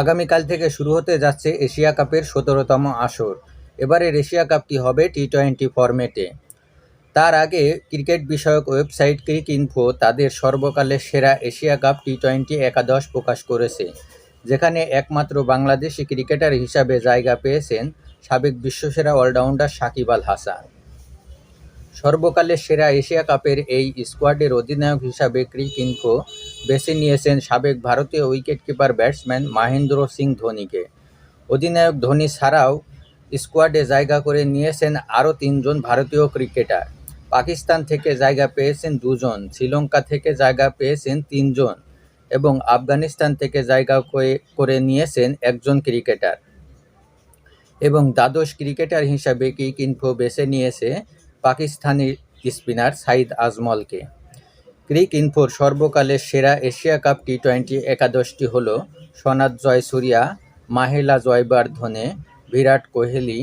আগামীকাল থেকে শুরু হতে যাচ্ছে এশিয়া কাপের সতেরোতম আসর। এবারের এশিয়া কাপটি হবে টি টোয়েন্টি ফরম্যাটে। তার আগে ক্রিকেট বিষয়ক ওয়েবসাইট ক্রিক ইনফো তাদের সর্বকালের সেরা এশিয়া কাপ টি টোয়েন্টি একাদশ প্রকাশ করেছে, যেখানে একমাত্র বাংলাদেশি ক্রিকেটার হিসাবে জায়গা পেয়েছেন সাবেক বিশ্বসেরা অলরাউন্ডার সাকিব আল হাসান। সর্বকালের সেরা এশিয়া কাপের এই স্কোয়াডের অধিনায়ক হিসাবে ক্রিক ইনফো বেছে নিয়েছেন সাবেক ভারতীয় উইকেটকিপার ব্যাটসম্যান মাহেন্দ্র সিং ধোনিকে। অধিনায়ক ধোনি ছাড়াও স্কোয়াডে জায়গা করে নিয়েছেন আরও তিনজন ভারতীয় ক্রিকেটার। পাকিস্তান থেকে জায়গা পেয়েছেন দুজন, শ্রীলঙ্কা থেকে জায়গা পেয়েছেন তিনজন এবং আফগানিস্তান থেকে জায়গা করে নিয়েছেন একজন ক্রিকেটার। এবং দ্বাদশ ক্রিকেটার হিসাবে কি কিনফো বেছে নিয়েছে পাকিস্তানি স্পিনার সাইদ আজমলকে। ক্রিক ইনফোর সর্বকালের সেরা এশিয়া কাপ টি টোয়েন্টি একাদশটি হল সনাত জয়সূর্যা মাহেলা জয়বার জয়বর্ধনে, বিরাট কোহলি,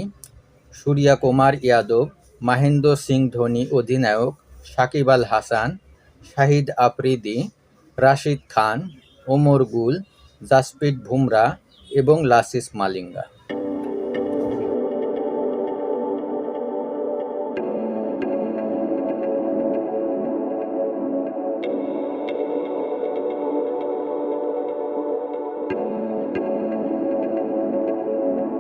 সূর্যা কুমার যাদব মাহেন্দ্র সিং ধোনি, অধিনায়ক সাকিব আল হাসান, শাহিদ আফ্রিদি, রাশিদ খান, ওমর গুল, জাসপ্রীত বুমরা এবং লাসিস মালিঙ্গা।